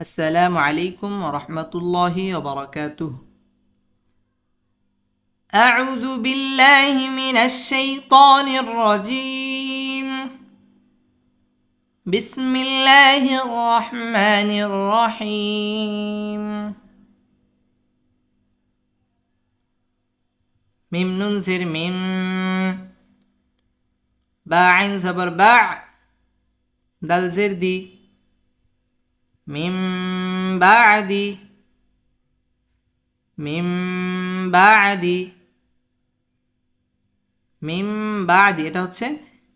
السلام عليكم ورحمة الله وبركاته. أعوذ بالله من الشيطان الرجيم. بسم الله الرحمن الرحيم. ميم ننزر ميم باع زبر باع دال زردي من بعد من بعد মিম বাদি এটা হচ্ছে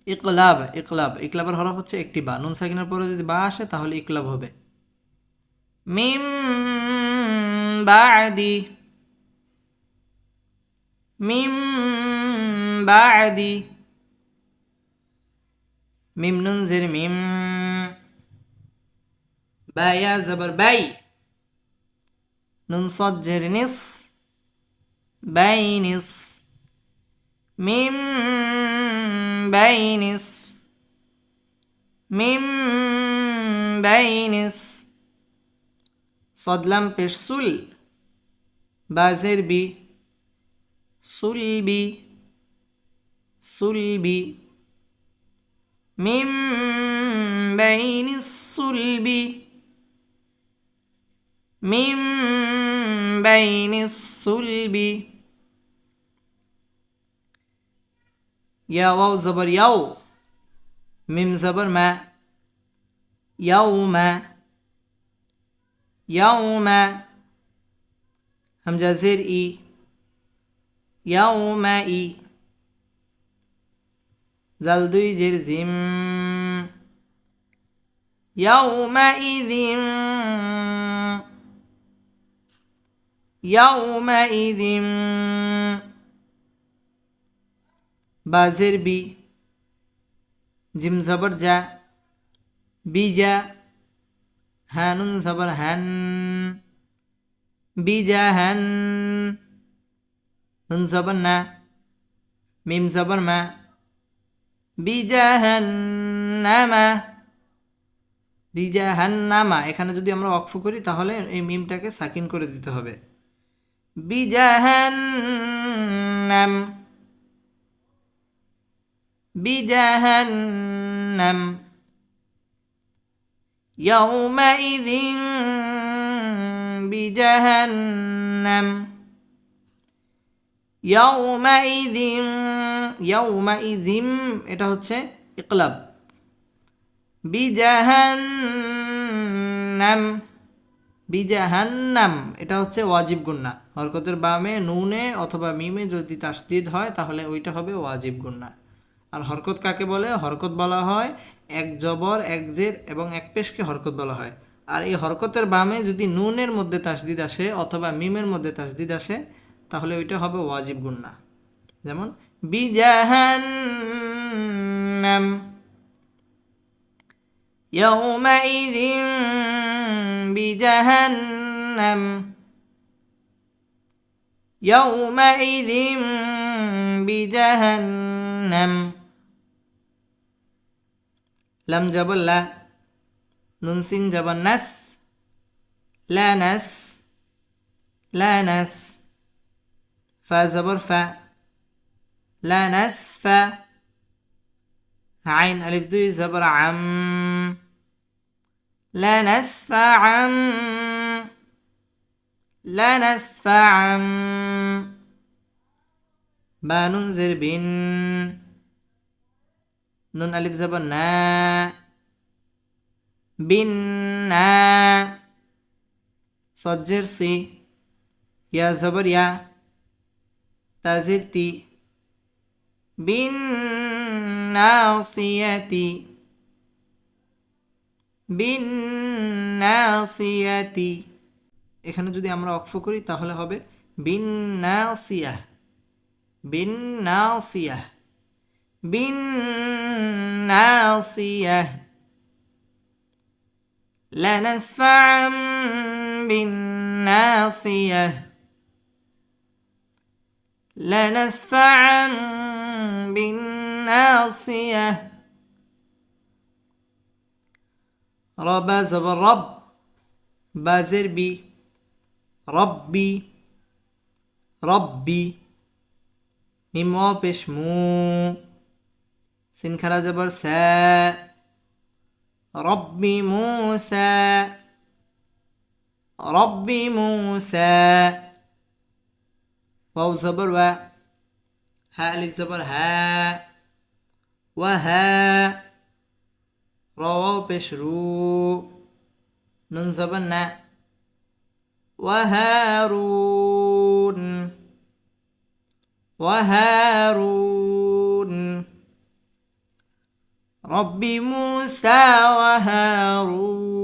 ইকলাব ইকলাব ইকলাবের হরফ হচ্ছে একটি বা নুন সাকিনের পরে যদি বা আসে তাহলে ইকলাব হবে মিম বাদি মিম বাদি মিম নুন জের মিম بايا زبر باي ننصجر نص بينص من بينص من بينص صدلم پیش سل بازر بي سلبي سلبي من بين الصلب من بين الصلب. يا واو زبر يو ميم زبر ما. يوم يوم همزة زر إي. يوم إي. زل دوي جر زم يومئذ يومئذ بازر بي جم زبر جا بيجا هانون زبر هن بيجا هن نون زبر نا ميم زبر ما বিজাহান্নামা বিজাহান্নামা এখানে যদি আমরা অক্ফ করি তাহলে এই মিমটাকে সাকিন করে দিতে হবে বিজাহান্নাম বিজাহান্নাম يومئذ بجهنم يومئذ يومئذ এটা হচ্ছে ইকলাব বিজাহান্নাম বিজাহান্নাম এটা হচ্ছে ওয়াজিব গুন্না হরকতের বামে নুনে অথবা মিমে যদি তাসদিদ হয় তাহলে ওইটা হবে ওয়াজিব গুন্না আর হরকত কাকে বলে হরকত বলা হয় এক জবর এক জের এবং এক পেশকে হরকত বলা হয় আর এই হরকতের বামে যদি নুনের মধ্যে তাসদিদ আসে অথবা মিমের মধ্যে তাসদিদ আসে তাহলে ওইটা হবে ওয়াজিব গুন্না যেমন বিজাহান্নাম يومئذ بجهنم يومئذ بجهنم. لم جبل لا. نون سين جبل نس. لا نس. لا نس. فا زبر فا. لا نسف عين ألف دوي زبر عم. لا نسف عم لا نسف عم با ننزر بن. نون ألف زبر نا. بن نا. صجر سي. يا زبر يا. تازرتي بالناصية বিন্নাসিয়াতি এখানে যদি আমরা অক্ফ করি তাহলে হবে বিন্নাসিয়া বিন্নাসিয়া বিন্নাসিয়া لنسفعا بالناصية لنسفعا بالناصية رب زبر رب بازر بي. ربي. ربي. ميم واو بيش مو. سين خلا زبر سا. ربي موسى. ربي موسى. واو زبر و. ها ألف زبر ها. وها رووا بشرو نون وهارون. وهارون. ربي موسى وهارون.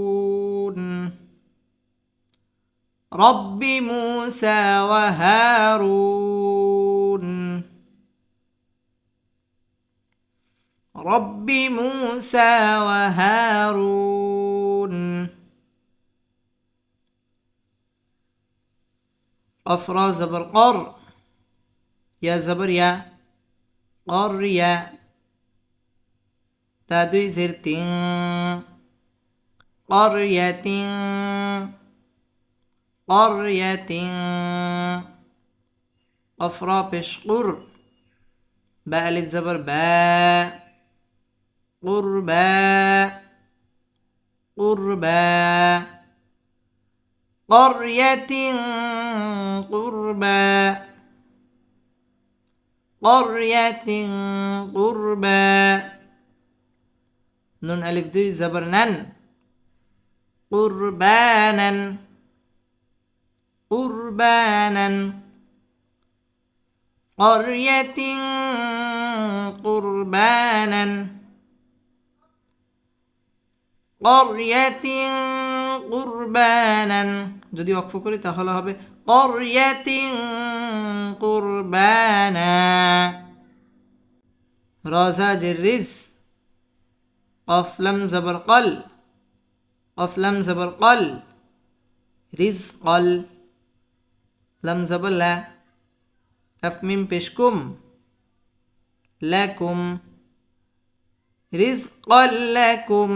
ربي موسى وهارون. رب موسى وهارون. أفرا زبر قر يا زبر يا قر يا. تادوي زرتين قرية قرية أفرا بشقر باء ألف زبر باء قربا قربا قرية قربا قرية قربا نون ألف دوي زبر نن قربانا قربانا قرية قربانا قرية قربانا যদি অক্ষ করি তাহলে হবে قرية قربانا رازا جرز قف لم زبر قل قف لم زبر قل رزق لم زبر لا كف ميم بشكم لكم رزقا لكم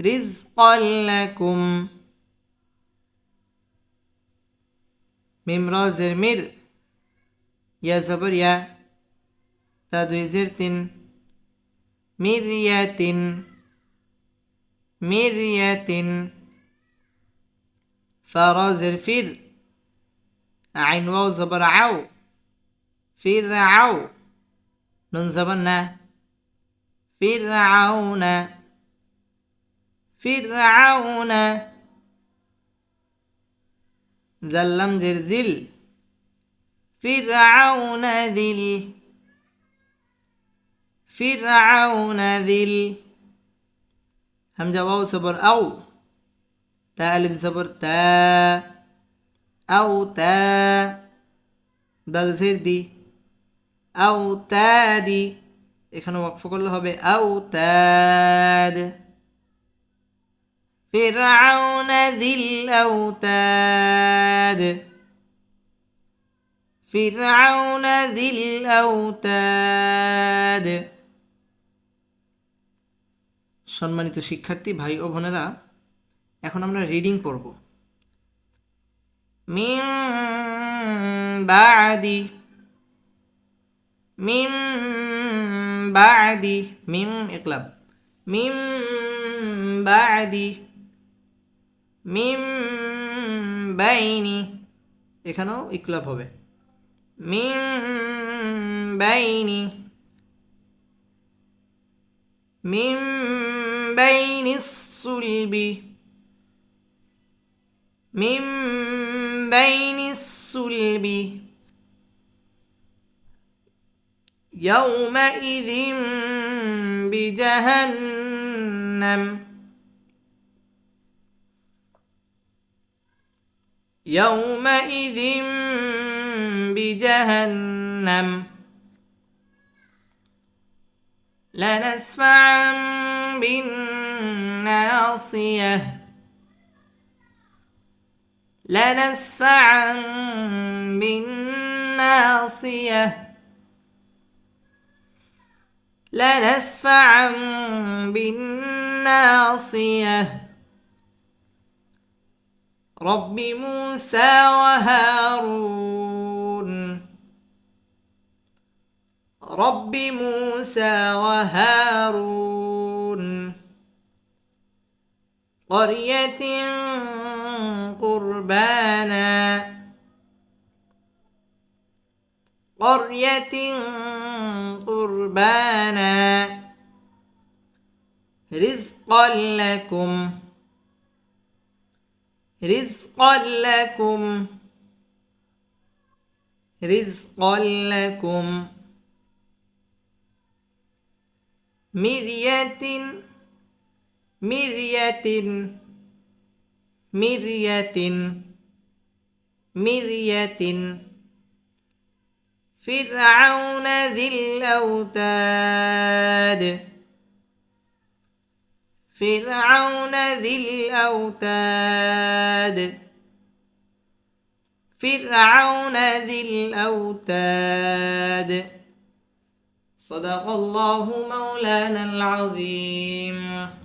رزقا لكم. ميم را زرمير يا زبر يا تادوي زرتن مرية مرية فرازر فر عين واو زبر عو فرعو نون زبرنا فرعون فرعون زلم جرزل فرعون ذل فرعون ذل همزة واو صبر أو تا ألف صبر تا أو تا দাল জের দি আও তাদি এখানে ওয়াকফ করলে হবে আও তাদ فرعون ذي الأوتاد فرعون ذي الأوتاد সম্মানিত শিক্ষার্থী ভাই ও বোনেরা এখন আমরা রিডিং পড়ব মিন বাদি মিম বাদি মিম একলাব মিম বাদি মিম বাইনি এখানেও ইকলাব হবে মিম বাইনি মিম বাইনি সুলবি মিম বাইনি সুলবি يومئذ بجهنم يومئذ بجهنم. لنسفعا بالناصية. لنسفعا بالناصية. لنسفعا بالناصية. رب موسى وهارون. رب موسى وهارون. قرية قربانا. قرية قربانا. رزقا لكم. رزقا لكم. رزقا لكم. مرية مرية مرية مرية. فرعون ذي الأوتاد. فرعون ذي الأوتاد. فرعون ذي الأوتاد. صدق الله مولانا العظيم.